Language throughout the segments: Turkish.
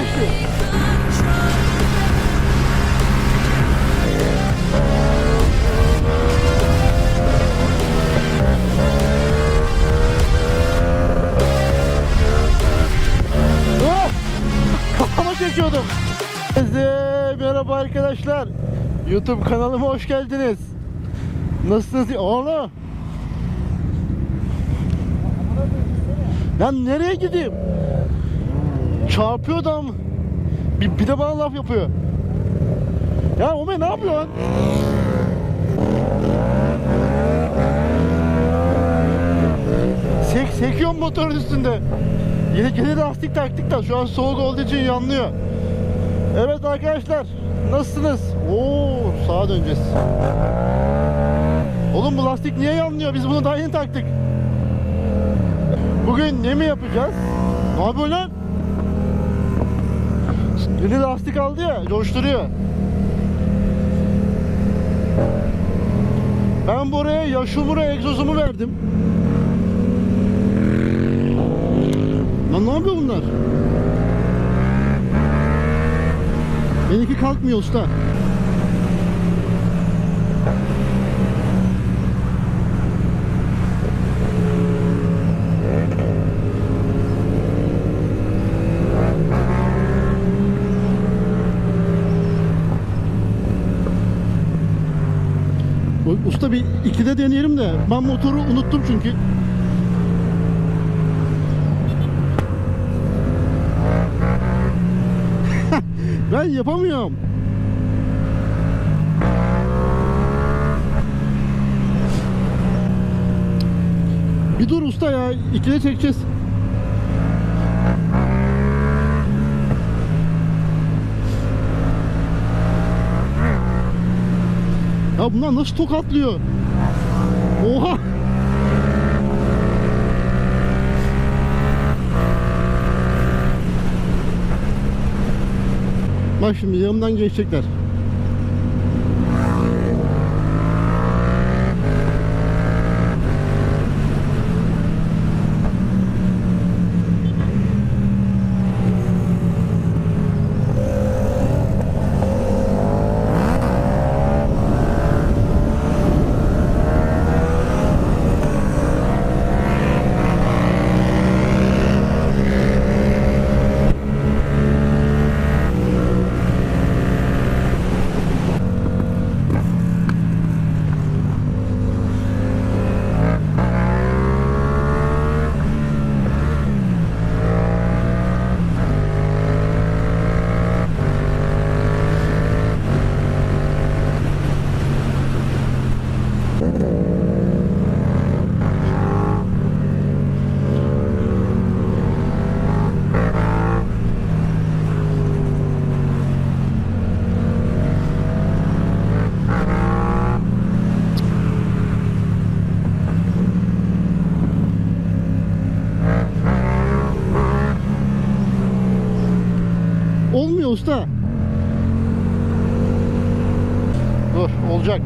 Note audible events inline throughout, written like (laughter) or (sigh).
geçti. Oh! Kafama çekiyordum. Merhaba arkadaşlar. YouTube kanalıma hoş geldiniz. Nasılsınız? Oğlum. Lan nereye gideyim? Çarpıyor adam. Bir, bir de bana laf yapıyor. Ya Ome ne yapıyorsun? Sek, sekiyor motorun üstünde. Yeni, yeni lastik taktık da şu an soğuk olduğu için yanlıyor. Evet arkadaşlar nasılsınız? Oo sağa döneceğiz. Oğlum bu lastik niye yanmıyor? Biz bunu daha yeni taktık. Bugün ne mi yapacağız? Ne yapıyor lan? Yeni lastik aldı ya, coşturuyor. Ben buraya Yaşumura egzozumu verdim. Lan ne yapıyor bunlar? Benimki kalkmıyor usta. U- Usta bir ikide deneyelim de ben motoru unuttum çünkü. (laughs) Ben yapamıyorum. Bir dur usta ya. ikide çekeceğiz. Ya bunlar nasıl tokatlıyor? Oha! Bak şimdi yanımdan geçecekler. Usta. Dur olacak.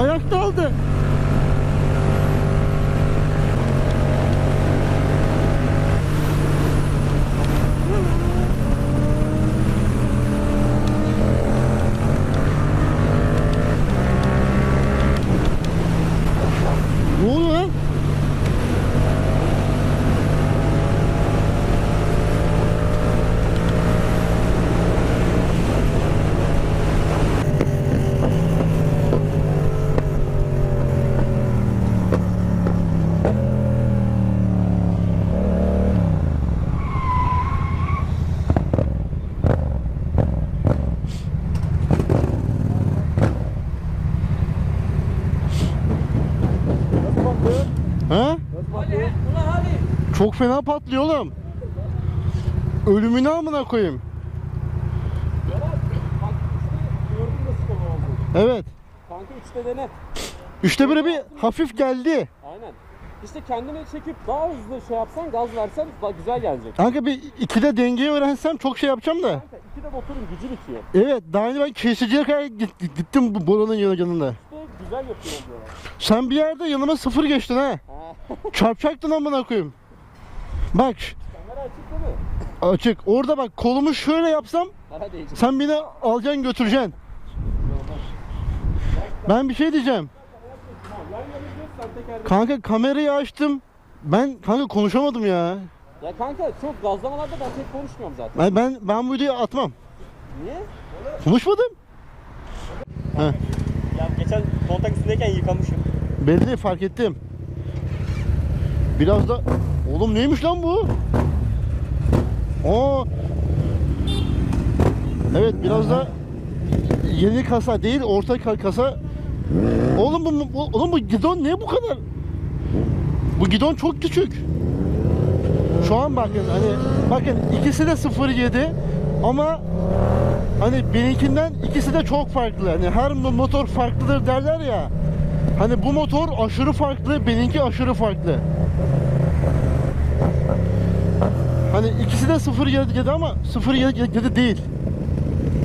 Ayakta aldı. Çok fena patlıyor oğlum. Ölümünü amına koyayım. Evet. Kanka üçte dene. Üçte bire bir hafif geldi. Aynen. İşte kendini çekip daha hızlı şey yapsan gaz versen daha güzel gelecek. Kanka bir ikide dengeyi öğrensem çok şey yapacağım da. Kanka iki de motorun gücü bitiyor. Evet daha önce ben kesiciye kadar git- gittim bu boranın yanı- yanında. İşte güzel yapıyor diyorlar. Sen bir yerde yanıma sıfır geçtin. Ha. Çarpacaktın amına koyayım. Bak Kamera açık değil mi? açık. Orada bak kolumu şöyle yapsam sen beni alacaksın götüreceksin. Ben bir şey diyeceğim. Kanka kamerayı açtım. Ben kanka konuşamadım ya. Ya kanka çok gazlamalarda ben tek konuşmuyorum zaten. Ben ben, ben bu videoyu atmam. Niye? Konuşmadım. Ya geçen kontak üstündeyken yıkamışım. Belli fark ettim. Biraz da oğlum neymiş lan bu? Aa. Evet biraz da yeni kasa değil orta ka- kasa. Oğlum bu, oğlum bu gidon ne bu kadar? Bu gidon çok küçük. Şu an bakın hani bakın ikisi de 07 ama hani benimkinden ikisi de çok farklı. Hani her mo- motor farklıdır derler ya. Hani bu motor aşırı farklı, benimki aşırı farklı. Hani ikisi de 0.7 ama 0.7 değil.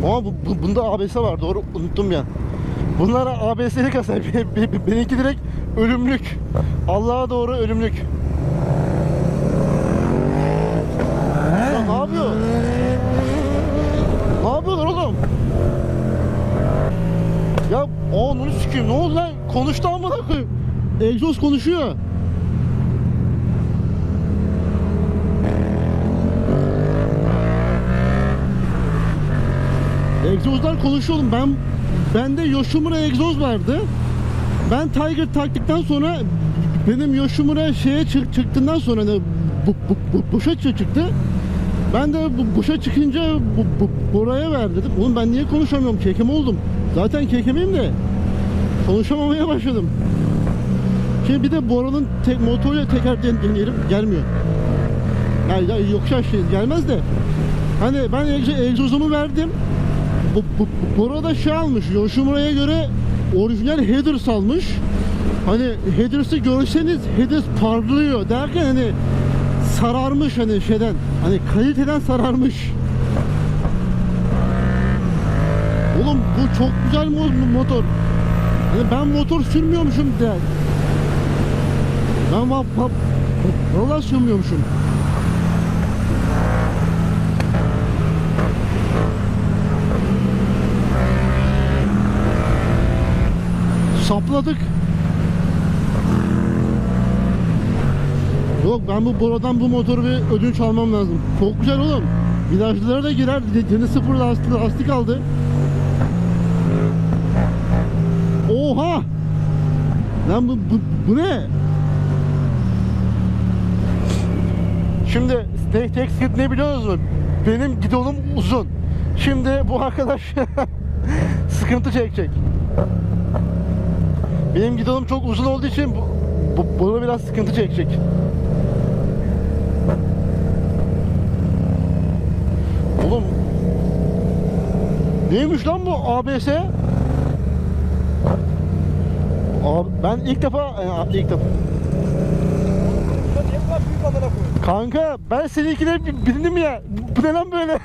Ama bu, bu- bunda ABS var doğru unuttum ya. Bunlara ABS'li kasa. (laughs) Be- be- be- Benimki direkt ölümlük. Allah'a doğru ölümlük. Ya ne yapıyor? Ne yapıyorlar oğlum? Ya aa onu sikeyim ne oldu lan? Konuştu amına koyayım. Egzoz konuşuyor. Egzozlar konuşuyor oğlum. Ben bende Yoshimura egzoz vardı. Ben Tiger taktıktan sonra benim Yoshimura şeye çık, çıktığından sonra hani bu, bu, bu, boşa çı- çıktı. Ben de bu boşa çıkınca bu, bu, Bora'ya ver dedim. Oğlum ben niye konuşamıyorum? Kekem oldum. Zaten kekemeyim de konuşamamaya başladım. Şimdi bir de Bora'nın tek, motoruyla teker den- deneyelim. Gelmiyor. Yani ya yokuşa şey gelmez de. Hani ben egzo- egzozumu verdim. Bu, bu, bu Bora da şey almış. Yoshimura'ya göre orijinal headers almış. Hani headers'ı görseniz headers parlıyor derken hani sararmış hani şeyden. Hani kaliteden sararmış. Oğlum bu çok güzel mo- motor. Hani ben motor sürmüyormuşum de. Ben va- va- vallahi sürmüyormuşum. Sapladık. Yok ben bu Bora'dan bu motoru bir ödünç almam lazım. Çok güzel oğlum. Virajlara da girer. Yeni sıfır lastik, lastik aldı. Oha! Lan bu, bu, bu ne? Şimdi tek, tek ne biliyor musunuz? Benim gidonum uzun. Şimdi bu arkadaş (laughs) sıkıntı çekecek. Benim gidonum çok uzun olduğu için bu, bu, bunu biraz sıkıntı çekecek. Oğlum neymiş lan bu ABS? Ben ilk defa e, ilk defa? Kanka ben seninkine bi- bindim ya. Bu ne lan böyle?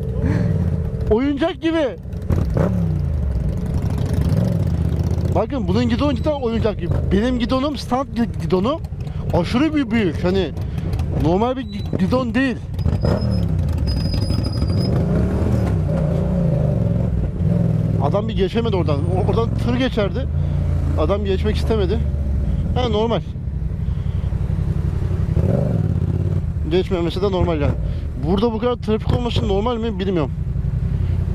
(laughs) Oyuncak gibi. Bakın bunun gidonu cidden oyuncak gibi. Benim gidonum stand gi- gidonu aşırı bir büyük. Hani normal bir gi- gidon değil. Adam bir geçemedi oradan. Oradan tır geçerdi. Adam geçmek istemedi. Ha normal. Geçmemesi de normal yani. Burada bu kadar trafik olması normal mi bilmiyorum.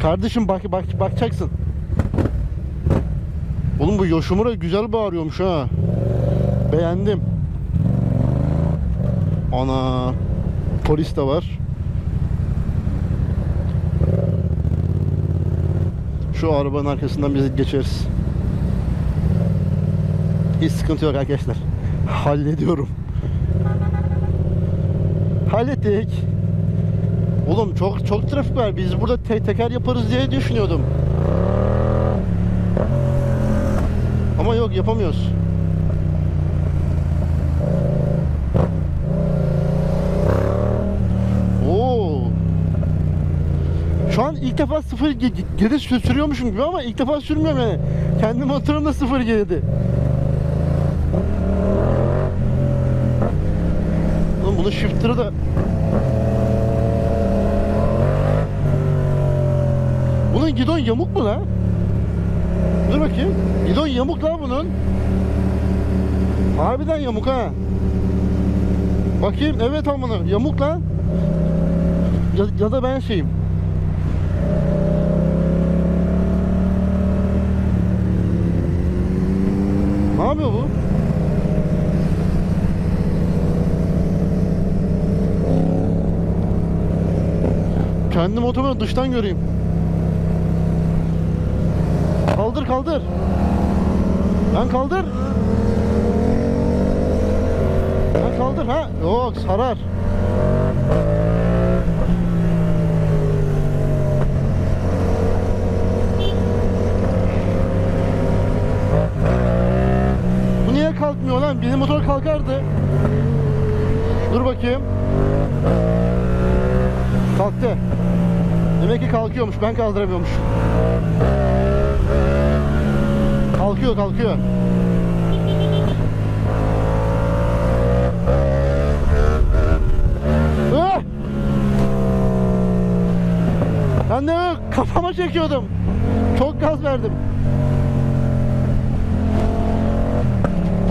Kardeşim bak bak bakacaksın. Oğlum bu Yoshimura güzel bağırıyormuş ha. Beğendim. Ana. Polis de var. Şu arabanın arkasından biz geçeriz. Hiç sıkıntı yok arkadaşlar. Hallediyorum. Hallettik. Oğlum çok çok trafik var. Biz burada te- teker yaparız diye düşünüyordum. Ama yok yapamıyoruz. Oo. Şu an ilk defa sıfır ge- ge- geri sü- sürüyormuşum gibi ama ilk defa sürmüyorum yani. Kendi motorumda sıfır geride. Oğlum bunun shifter'ı da Bunun gidon yamuk mu lan? Dur bakayım. Gidon yamuk lan bunun. Harbiden yamuk ha. Bakayım evet amına yamuk lan. Ya, ya da ben şeyim. Ne yapıyor bu? Kendi motorumu dıştan göreyim. Kaldır kaldır. Lan kaldır. Lan kaldır ha. Yok sarar. Bu niye kalkmıyor lan? Benim motor kalkardı. Dur bakayım. Kalktı. Demek ki kalkıyormuş. Ben kaldıramıyormuş. Kalkıyor kalkıyor. Ah! Ben de kafama çekiyordum. Çok gaz verdim.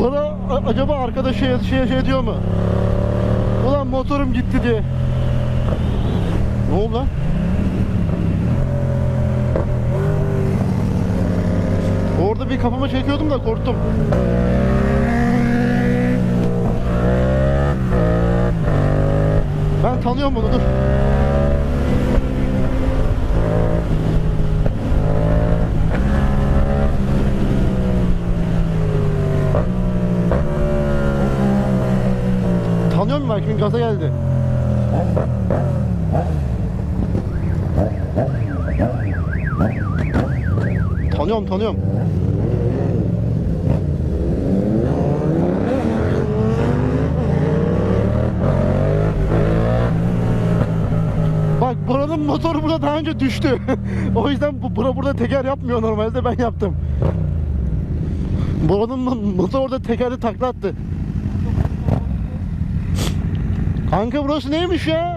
Bana acaba arkadaş şey, şey, şey diyor mu? Ulan motorum gitti diye. Ne oldu lan? Orada bir kafama çekiyordum da korktum. Ben tanıyorum bunu dur. Tanıyorum ben kimin gaza geldi. Tanıyorum tanıyorum. Bak buranın motoru burada daha önce düştü. (laughs) o yüzden bu bura burada teker yapmıyor normalde ben yaptım. Buranın mo- motor orada tekerde takla attı. Kanka burası neymiş ya?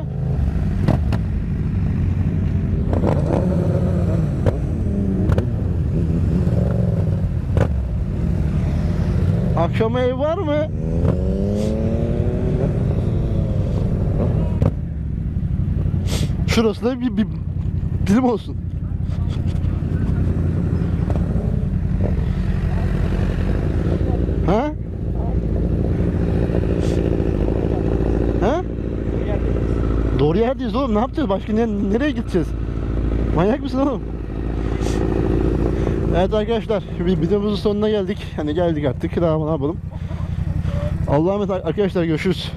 Akşama ev var mı? Şurası da bir, bir bizim olsun. Ha? Ha? Doğru yerdeyiz oğlum. Ne yapacağız? Başka ne- nereye gideceğiz? Manyak mısın oğlum? Evet arkadaşlar, videomuzun sonuna geldik. Hani geldik artık. Daha ne yapalım? Allah'a emanet arkadaşlar görüşürüz.